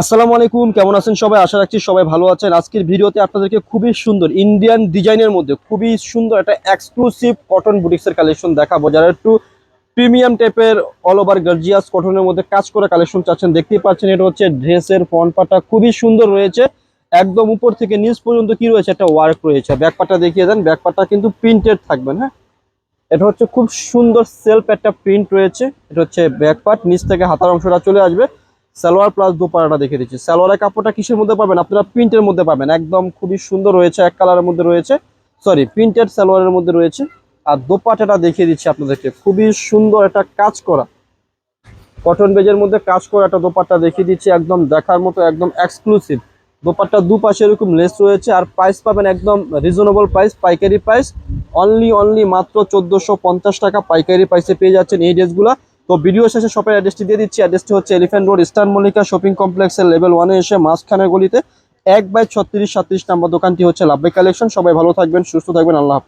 আসসালামু আলাইকুম, কেমন আছেন সবাই? আশা রাখছি সবাই ভালো আছেন। আজকের ভিডিওতে আপনাদেরকে খুবই সুন্দর ইন্ডিয়ান ডিজাইনের মধ্যে খুবই সুন্দর একটা এক্সক্লুসিভ কটন বুটিক্সের কালেকশন দেখাবো। যারা একটু প্রিমিয়াম টাইপের অল ওভার গার্জিয়াস কটনের মধ্যে কাজ করা কালেকশন চাচ্ছেন, দেখতেই পাচ্ছেন এটা হচ্ছে ড্রেসের ফ্রন্ট খুবই সুন্দর রয়েছে। একদম উপর থেকে নিচ পর্যন্ত কি রয়েছে? একটা ওয়ার্ক রয়েছে। ব্যাক পাটা দেখিয়ে দেন, ব্যাক পাটা কিন্তু প্রিন্টেড থাকবেন হ্যাঁ? এটা হচ্ছে খুব সুন্দর সেলফ একটা প্রিন্ট রয়েছে। এটা হচ্ছে ব্যাক পার্ট নিচ থেকে হাতার অংশটা চলে আসবে। সালোয়ার প্লাস দোপাড়াটা দেখে দিচ্ছি। সালোয়ারের কাপড়টা কিসের মধ্যে পাবেন? আপনারা প্রিন্টের মধ্যে পাবেন। একদম খুবই সুন্দর রয়েছে, এক কালারের মধ্যে রয়েছে। সরি প্রিন্টেড সালোয়ারের মধ্যে রয়েছে। আর দোপাটাটা দেখিয়ে দিচ্ছি আপনাদেরকে। খুবই সুন্দর একটা কাজ করা। কটন বেজের মধ্যে কাজ করা একটা দোপাট্টা দেখিয়ে দিচ্ছি। একদম দেখার মতো, একদম এক্সক্লুসিভ দোপাট্টা দুপাশে এরকম লেস রয়েছে। আর প্রাইস পাবেন একদম রিজনেবল প্রাইস পাইকারি প্রাইস অনলি অনলি মাত্র চোদ্দোশো টাকা পাইকারি প্রাইসে পেয়ে যাচ্ছেন এই ড্রেসগুলো তো ভিডিও শেষে শপের অ্যাড্রেসটি দিয়ে দিচ্ছি। অ্যাড্রেসটি হচ্ছে elephant road eastern Mallika shopping কমপ্লেক্সের লেভেল ওয়ানে এসে মাঝখানের গলিতে এক বাই ছত্রিশ সাত্রিশ নাম্বার দোকানটি হচ্ছে লাভবে কালেকশন সবাই ভালো থাকবেন, সুস্থ থাকবেন, আল্লাহ